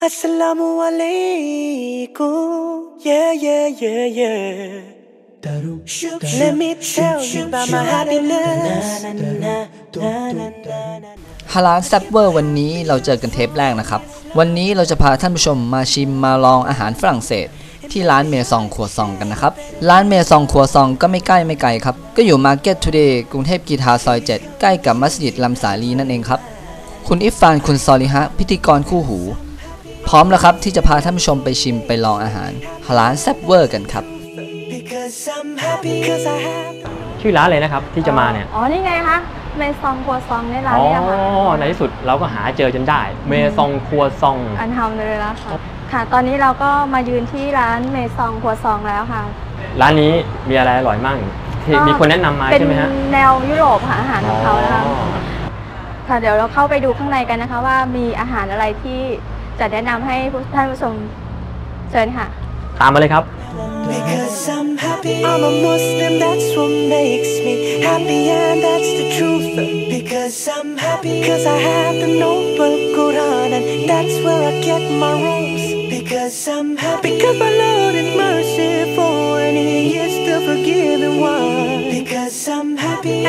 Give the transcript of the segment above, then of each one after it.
Assalamu alaikum. Yeah, yeah, yeah, yeah. Let me tell you about my happiness. Na, na, na, na, na, na, na. ฮาลาลแซปเวอร์วันนี้เราเจอกันเทปแรกนะครับ วันนี้เราจะพาท่านผู้ชมมาชิมมาลองอาหารฝรั่งเศส ที่ร้านเมซองครัวซองกันนะครับ ร้านเมซองครัวซองก็ไม่ใกล้ไม่ไกลครับ ก็อยู่มาร์เก็ตทูเดย์กรุงเทพกีทาซอย 7 ใกล้กับมัสยิดลำสาลีนั่นเองครับ คุณอิฟฟานคุณซอลิฮะ พิธีกรคู่หู พร้อมแล้วครับที่จะพาท่านผู้ชมไปชิมไปลองอาหารฮาลาลแซปเวอร์กันครับ Because I'm happy, cause I have. ชื่อร้านเลยนะครับที่จะมาเนี่ย อ๋อ นี่ไงคะเมซองครัวซองในร้านอ๋อนี้ค่ะในที่สุดเราก็หาเจอจนได้ เมซองครัวซอง อันทำเลยแล้วค่ะ ค่ะ ตอนนี้เราก็มายืนที่ร้านเมซองครัวซองแล้วค่ะ ร้านนี้มีอะไรอร่อยมั่งที่ก็มีคนแนะนำมาเป็นใช่ไหมฮะแนวยุโรปค่ะอาหารของเขานะคะ อ๋อ ค่ะ เดี๋ยวเราเข้าไปดูข้างในกันนะคะว่ามีอาหารอะไรที่ จะแนะนำให้ผู้ท่านผู้ชมเชิญค่ะ ตามมาเลยครับ Because I'm happy. I'm a Muslim, that's what makes me happy, and that's the truth. Because I'm happy, cause I have the noble Quran, and that's where I get my rules. Because I'm happy, because my Lord is merciful, and He is the forgiving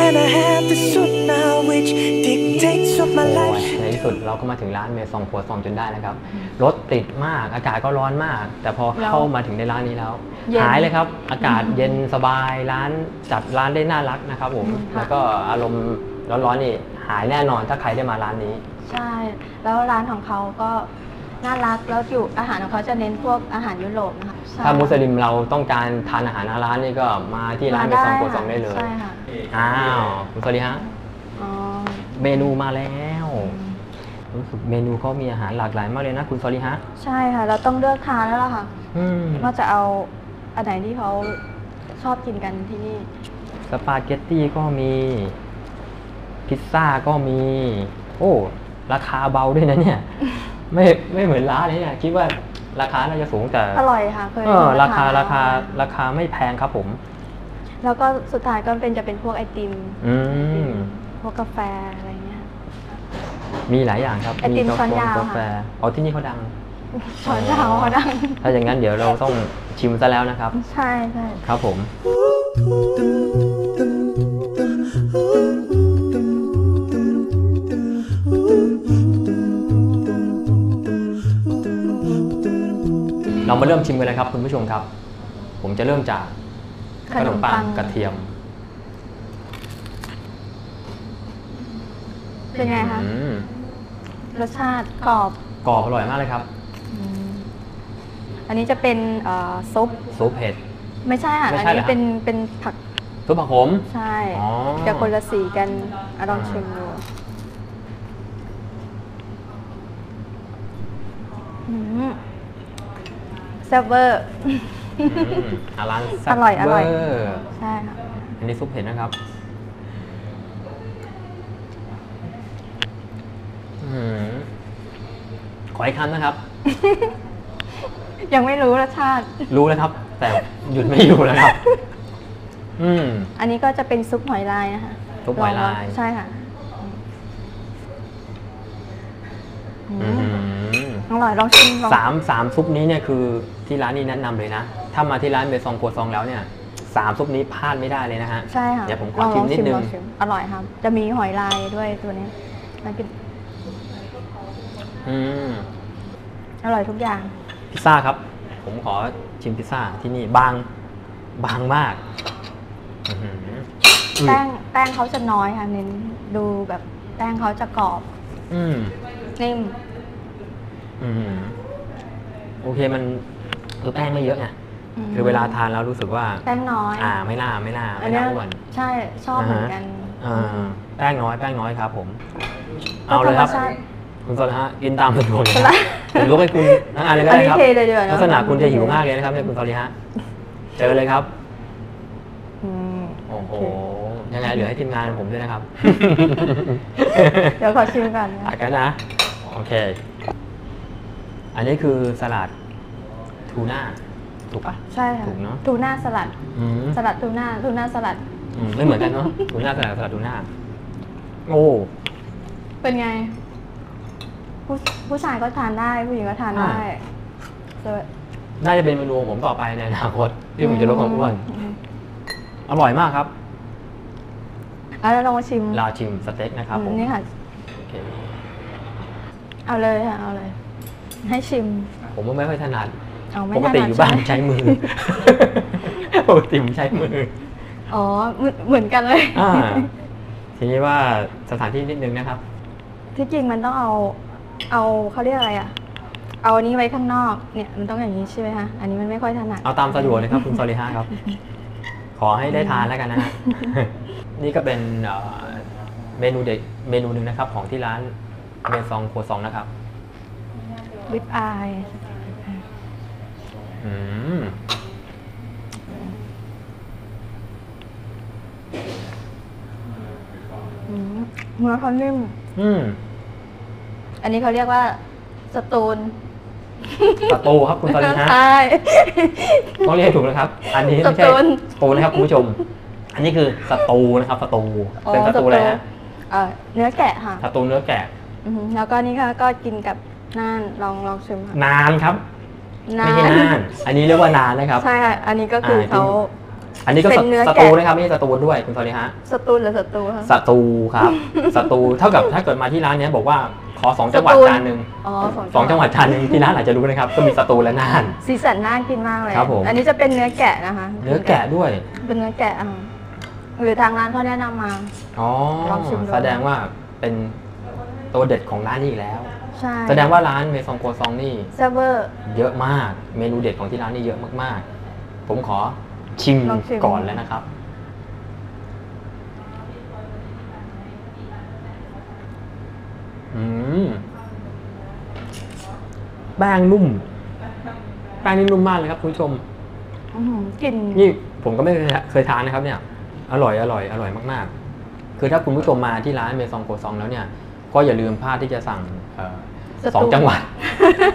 and I have the sunnah, which dictates what my โอ้ย life ในที่สุดเราก็มาถึงร้านเมซองครัวซองจนได้นะครับ รถติดมาก อากาศก็ร้อนมาก แต่พอเข้ามาถึงในร้านนี้แล้วเย็นหายเลยครับ อากาศเย็นสบาย ร้านจัดร้านได้น่ารักนะครับผมค่ะแล้วก็อารมณ์ร้อนๆนี่หายแน่นอนถ้าใครได้มาร้านนี้ ใช่ แล้วร้านของเขาก็ น่ารักแล้วอยู่อาหารของเขาจะเน้นพวกอาหารยุโรปนะคะใช่ถ้ามุสลิมเราต้องการทานอาหารร้านนี่ก็มาที่ร้านเมซองครัวซองได้เลย ใช่ค่ะอ้าวคุณสวัสดีฮะ อ๋อเมนูมาแล้ว รู้สึกเมนูเขามีอาหารหลากหลายมากเลยนะคุณสอรีฮะ ใช่ค่ะ เราต้องเลือกทานแล้วล่ะค่ะอืมว่าจะเอาอันไหนที่เขาชอบกินกันที่นี่ สปาเกตตี้ก็มี พิซซ่าก็มี โอ้ ราคาเบาด้วยนะเนี่ย ไม่ไม่เหมือนร้านเลยเนี่ยคิดว่าราคาน่าจะสูงแต่อร่อยค่ะเคยเออราคาทนราคาราคาไม่แพงครับผม แล้วก็สุดท้ายก็เป็นจะเป็นพวกไอติมอืมพวกกาแฟอะไรเงี้ย มีหลายอย่างครับไอติมกาช้อนแฟยาวกาแฟค่ะอ๋อที่นี่เขาดังช้อนเท้าเขาดัง ถ้าอย่างนั้นเดี๋ยวเราต้องชิมซะแล้วนะครับ ใช่ใช่ครับผม เรามาเริ่มชิมกันเลยครับคุณผู้ชมครับ ผมจะเริ่มจากขนมปังกระเทียม เป็นไงคะอืมรสชาติกรอบกรอบอร่อยมากเลยครับอันนี้จะเป็นเอ่อซุป ซุปเผ็ด ไม่ใช่ค่ะ ไม่อันใช่เหรนี้อฮะเป็นเป็นผักซุปผักขม ใช่อ๋อ จะคนละสีกันอะลองชิมดูอืม แซ่บเวอร์ อืมอาร้านแซ่บอร่อยอร่อยเวร์ใช่ค่ะ อันนี้ซุปเผ็ดนะครับอืมขออีกคำนะครับ ยังไม่รู้รสชาติ รู้แล้วครับ แต่หยุดไม่อยู่แล้วครับ อืม อันนี้ก็จะเป็นซุปหอยลายนะคะซุปหอยลาย งๆใช่ค่ะอือืม มอร่อยลองชิมลองสามสามซุปนี้เนี่ยคือที่ร้านนี้แนะนำเลยนะถ้ามาที่ร้านเบซองกัวซองแล้วเนี่ยสามซุปนี้พลาดไม่ได้เลยนะฮะใช่ค่ะเดี๋ยวผมขลอองชิลมองนิดนึลงองชิมอร่อยครับ จะมีหอยลายด้วยตัวนี้น่ากินอืมอร่อยทุกอย่าง พิซซ่าครับ ผมขอชิมพิซซ่าที่นี่บางบางมากอื้อหืออุ้ยแป้งแป้งเขาจะน้อยค่ะเน้นดูแบบแป้งเขาจะกรอบ อืมนิ่ม อืมโอเคมันคือแป้งไม่เยอะไงมคือเวลาทานแล้วรู้สึกว่า แป้งน้อยอ่าไม่น่าไม่น่าอัไม่นเนี้น่ายอ้วน ใช่ชอบเหมือนกันอ่าแป้งน้อยแป้งน้อยครับผม เอาเลยครับธมชาติคุณสนฮะกินตามสะดวกเลยครับผมยกให้คุณทั้งอันเลยก็ได้ครับอันนี้เทเลยดีกว่าเนอะลักษณะคุณจะหิวมากเลยนะครับเนี่ยคุณสรีฮะเจอเลยครับอืมโอ้โหยังไงเหลือให้ทีมงานผมด้วยนะครับ เดี๋ยวขอชิมก่อนนะตัดกันนะ โอเค อันนี้คือสลัดทูน่าถูกปะ ใช่ค่ะถูกเนอะ ทูน่าสลัด อืมสลัดทูน่าทูน่าสลัด อืมไม่เหมือนกันเนาะ ทูน่าสลัดสลัดทูน่าโอ้เป็นไง ผู้ผู้ชายก็ทานได้ ผู้หญิงก็ทานได้ส่วนน่าจะเป็นเมนูของผมต่อไปในอนาคตที่ผมจะลดความอ้วนอืมอร่อยมากครับอะแล้วลองชิมลาชิมสเต็กนะครับผมอืมนี่ค่ะ โอเคเอาเลยค่ะเอาเลย ให้ชิม ผมว่าไม่ค่อยถนัดเอาไม่ปกติถนัดอยู่บ้านช่ไหมใช้มือ ปกติผมใช้มืออ๋อเหมือนเหมือนกันเลย อ่าทีนี้ว่าสถานที่นิดนึงนะครับ ที่จริงมันต้องเอาเอาเขาเรียกอะไรอะ เอาอันนี้ไว้ข้างนอกเนี่ยมันต้องอย่างนี้ใช่ไหมคะอันนี้มันไม่ค่อยถนัดเอาตามสะดวกเลยครับคุณซอริฮะครับ ขอให้ได้ทานแล้วกันนะฮะ นี่ก็เป็นเอ่อเมนูเด็กเมนูหนึ่งนะครับ ของที่ร้านเมซองโคซองนะครับ วิปอายอืมอืมเนื้อเขานิ่ม อืมอันนี้เขาเรียกว่าสตูนสตูครับคุณซอริฮะใช่ต้องเรียกให้ถูกนะครับ อันนี้ไม่ใช่สตูน สตูนะครับคุณผู้ชม อันนี้คือสตูนะครับสตูเป็นสตูอะไรฮะเอ่อเนื้อแกะค่ะสตูเนื้อแกะ อือหือแล้วก็นี่ค่ะก็กินกับ น่านลองลองชิมค่ะนานครับนาไม่ใช่นาน อันนี้เรียกว่านานนะครับ ใช่ค่ะ อันนี้ก็คืออาเขา อันนี้ก็เป็นเนื้อสแกะ ตูนะครับไม่ใช่สตูด้วยคุณซอริฮะสตูนหรือสตูคะ สตูครับสตูเท่ากับถ้าเกิดมาที่ร้านเนี้ยบอกว่าขอสองจังหวัดสตูล จานหนึ่งอ๋อสองจังหวัดจานหนึ่งที่ร้านอาจจะรู้นะครับก็มีสตูและน่าน สีสันน่ากินมากเลย ครับผม อันนี้จะเป็นเนื้อแกะนะคะเนื้อแกะด้วยเป็นเนื้อแกะอะหรือทางร้านเขาแนะนำมา อ๋อลองชิมดู แสดงว่าเป็นตัวเด็ดของร้านนี้อีกแล้ว ใช่ แสดงว่าร้านเมซองโคซองนี่เซเวอร์ เยอะมาก เมนูเด็ดของที่ร้านนี่เยอะมากๆ ผมขอชิมลองชิม ก่อนแล้วนะครับ อืม แป้งนุ่ม แป้งนี่นุ่มมากเลยครับคุณผู้ชม อื้อหือกลิ่นนี่ผมก็ไม่เคยเคยทานนะครับเนี่ย อร่อยอร่อยอร่อยมากๆ คือถ้าคุณผู้ชมมาที่ร้านเมซองโกซองแล้วเนี่ย ก็อย่าลืมพลาดที่จะสั่งเอ่อสตูสองจังหวัด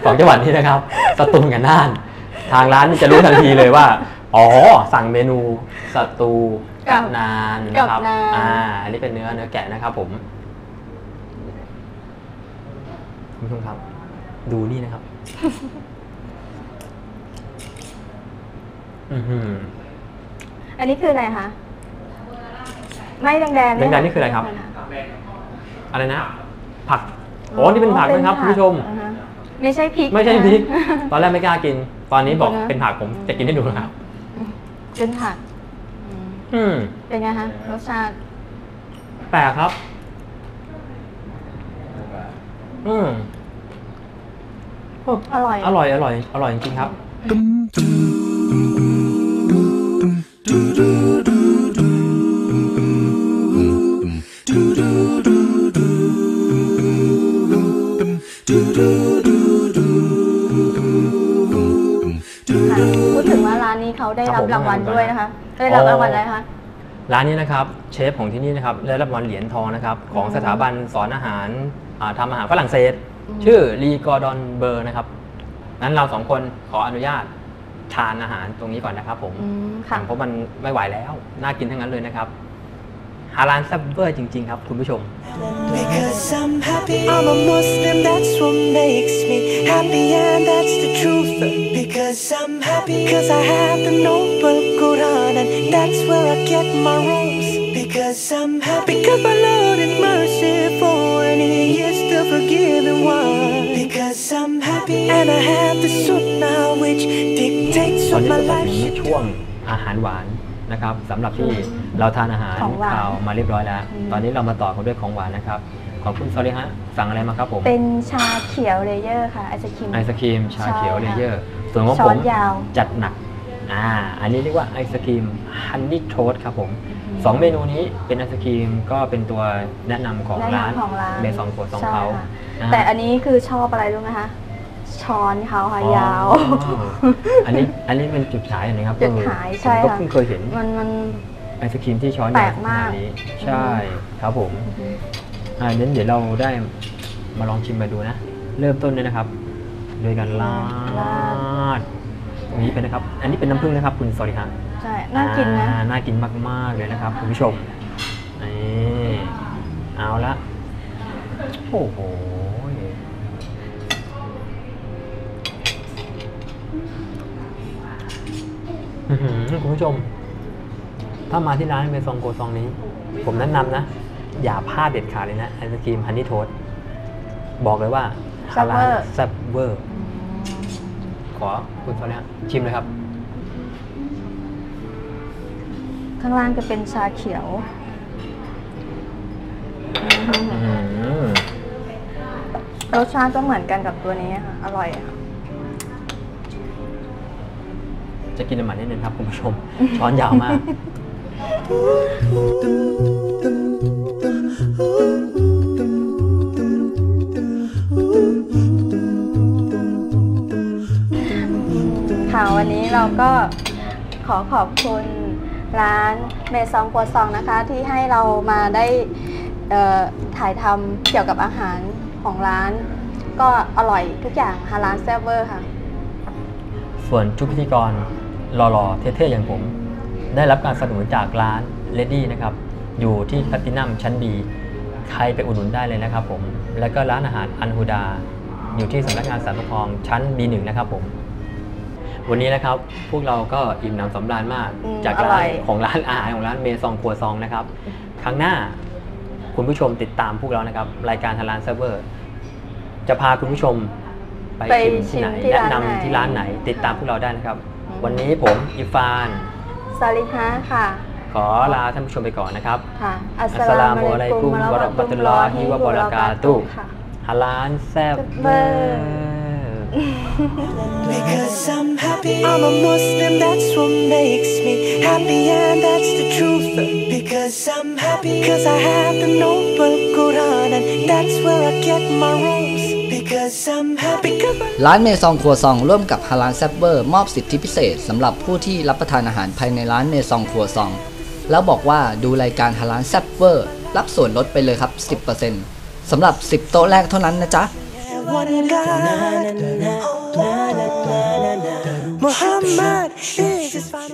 สองจังหวัดนี้นะครับสตูลกับน่าน ทางร้านจะรู้ทันทีเลยว่า อ๋อ สั่งเมนูสตูกับนานนะครับกับนานอ่าอันนี้เป็นเนื้อเนื้อแกะนะครับผมคุณผู้ชมครับ ดูนี่นะครับอือหืออันนี้คืออะไรคะ ไม่แดงๆแดงๆนี่คืออะไรครับ อะไรนะ ผักโอ้นี่เป็นผักนะครับคุณผู้ชม อ่าฮะไม่ใช่พริกไม่ใช่นะพริกตอนแรกไม่กล้ากิน ตอนนี้บอกนะเป็นผักผมจะกินให้ดูนะครับเป็นผักอืมอืมเป็นไงคะรสชาติแปลกครับ อืมอร่อย อร่อยอร่อยอร่อยจริงๆครับค่ะ ได้รับอ๋อรางวัลอะไรคะ ร้านนี้นะครับเชฟของที่นี่นะครับได้รับรางวัลเหรียญทองนะครับของอืมสถาบันสอนอาหารอ่าทำอาหารฝรั่งเศส อืม ชื่อรีกอร์ดอนเบอร์นะครับนั้นเราสองคนขออนุญาตทานอาหารตรงนี้ก่อนนะครับผมอืมค่ะ เพราะมันไม่ไหวแล้ว น่ากินทั้งนั้นเลยนะครับ ฮาลานแซับเบอร์จริง ๆ ครับคุณผู้ชม Because I'm happy. I'm a Muslim, that's what makes me happy, and that's the truth. Because I'm happy. Because I have the noble Quran, and that's where I get my rules. Because I'm happy. Because my Lord is merciful, and He is the forgiving one. Because I'm happy. And I have the sunnah, which dictates ตอน what นี้ my ก็ถึง life should ช่วงอาหารหวาน นะครับสำหรับที่เราทานอาหารของหวานคาวมาเรียบร้อยแล้ว อืม ตอนนี้เรามาต่อกันด้วยของหวานนะครับ ของคุณซอรี่ฮะสั่งอะไรมาครับผมเป็นชาเขียวเลเยอร์ค่ะไอศครีม ไอศครีมชาเขียวใช่เลค่ะเยอร์ส่วนของช้ผอนมยาว จัดหนักอ่าอันนี้เรียกว่าไอศครีมฮันนี่โทสครับผมสองเมนูนี้เป็นไอศครีมก็เป็นตัวแนะนำของแนะร้านนำของร้านเมซองโคซองใช่เขาค่ะนะฮะแต่อันนี้คือชอบอะไรรู้ไหมคะ ช้อนเขาค่ะอ๋อยาว อันนี้อันนี้เป็นจุดขายนะครับจุดขายเออใช่ผมก็ค่ะเพิ่งเคยเห็นมันมันไอศครีมที่ช้อนแปลยาวกขมากนาดนี้ ใช่ครับผมอ่าเดี๋ยวเดี๋ยวเราได้มาลองชิมมาดูนะ เริ่มต้นเลยนะครับ โดยการราราดตรงนี้เป็นนะครับ อันนี้เป็นน้ำผึ้งนะครับ คุณสอริฮะใช่น่ากินนะอ่าน่ากินมากๆเลยนะครับคุณผู้ชมนี่เอาละโอ้โห อื้อหือ คุณผู้ชม ถ้ามาที่ร้านเมซองโกซองนี้ ผมแนะนำนะ อย่าพลาดเด็ดขาดเลยนะไอศครีมฮันนี่โทสบอกเลยว่าแซ่บเวอร์แซ่บเวอร์ ขอคุณโซเนียชิมเลยครับ ข้างล่างจะเป็นชาเขียวรสชาติก็เหมือนกันกับตัวนี้ค่ะ อร่อยค่ะ จะกินน้ำมันนิดนึงครับคุณผู้ชม ช้อนยาวมาก ค่ะวันนี้เราก็ขอขอบคุณร้านเมซองครัวซองนะคะ ที่ให้เรามาได้เอ่อถ่ายทำเกี่ยวกับอาหารของร้าน ก็อร่อยทุกอย่างค่ะร้านแซบเวอร์ค่ะ ส่วนชุดพิธีกร หล่อๆ เท่ๆ อย่างผม ได้รับการสนับสนุนจากร้าน Lady นะครับ อยู่ที่แพลตินัมชั้น B ใครไปอุดหนุนได้เลยนะครับผม แล้วก็ร้านอาหารอันฮูดา อยู่ที่สำนักงานสารปกครองชั้น B1 นะครับผม วันนี้นะครับพวกเราก็อิ่มหนำสำราญมาก อืมจากอร่ร้าอนยของร้านอาหารของร้านเมซองครัวซองนะครับ ครั้งหน้าคุณผู้ชมติดตามพวกเรานะครับ รายการทางร้านเซิร์ฟเวอร์ จะพาคุณผู้ชมไปไปชิมที่ไหนชิมที่แนะร้านไหนนำที่ร้านไหน ติดตามพวกเราได้นะครับอืม วันนี้ผมอิฟานซาลิฮะค่ะ ขอลาท่านผู้ชมไปก่อนนะครับ ค่ะอัสอัสสลามุอะลัยกุมวะเราะมะตุลลอฮิวะบะเราะกาตุฮ์ค่ะฮาลานแซบเบอร์ Because I'm happy. I'm a Muslim, that's what makes me happy, and that's the truth. Because I'm happy. Because I have the noble Quran, and that's where I get my rules. Because I'm happy. Because I ร้านเมซองครัวซองร่วมกับฮาลานแซบเบอร์มอบสิทธิพิเศษสำหรับผู้ที่รับประทานอาหารภายในร้านเมซองครัวซอง แล้วบอกว่าดูรายการฮาลานแซบเบอร์รับส่วนลดไปเลยครับ 10%สำหรับ 10 โต๊ะแรกเท่านั้นนะจ๊ะ one God. Muhammad is his final.